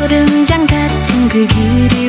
얼음장 같은 그 길을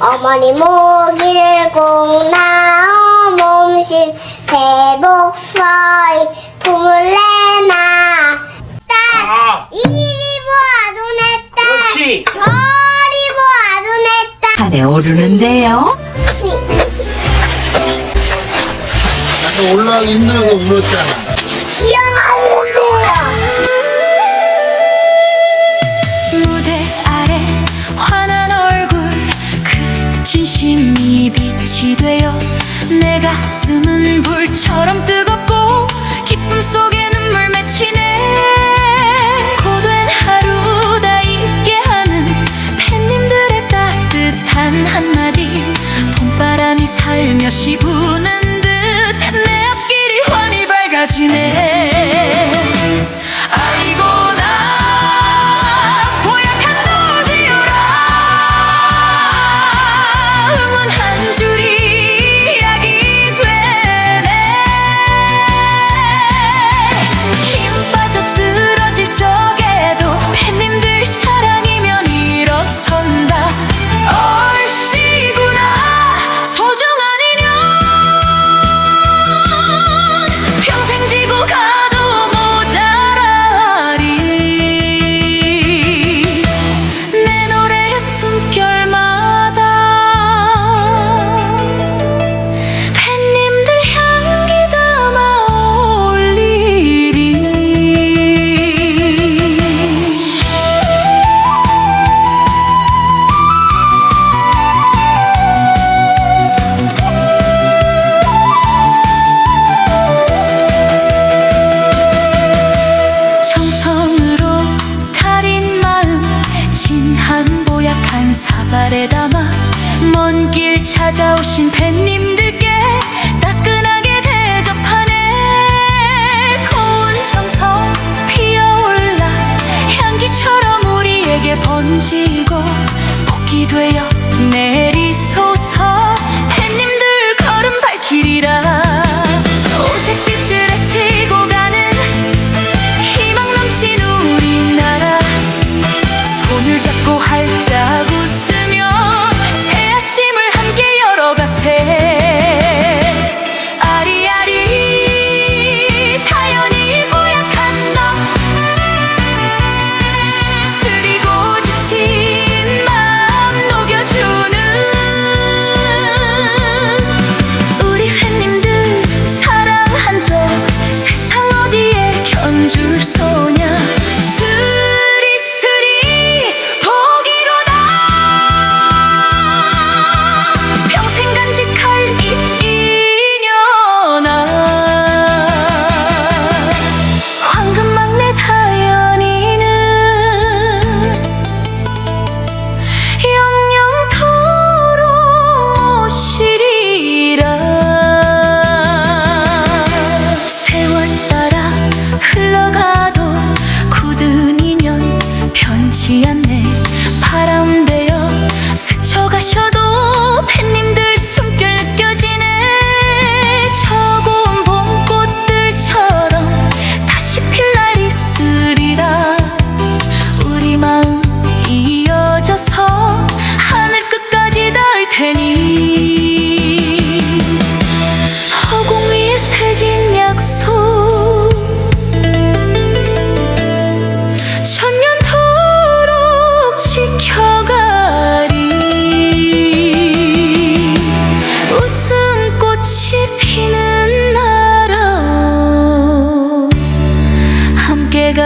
어머니 모기를 꼭 나온 몸심 대복서이 품을 내나 딸 아. 이리 보아 눈에 딸 그렇지. 저리 보아 눈에 딸 산에 오르는데요. 네. 약간 올라가기 힘들어서 울었잖아. 가슴은 불처럼 뜨겁고 기쁨 속에 눈물 맺히네. 고된 하루 다 잊게 하는 팬님들의 따뜻한 한마디. 봄바람이 살며시 부는 말에 담아 먼 길 찾아오신 팬님들께 따끈하게 대접하네. 고운 정성 피어올라 향기처럼 우리에게 번지고 복이 되어 내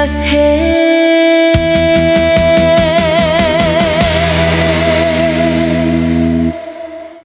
just hit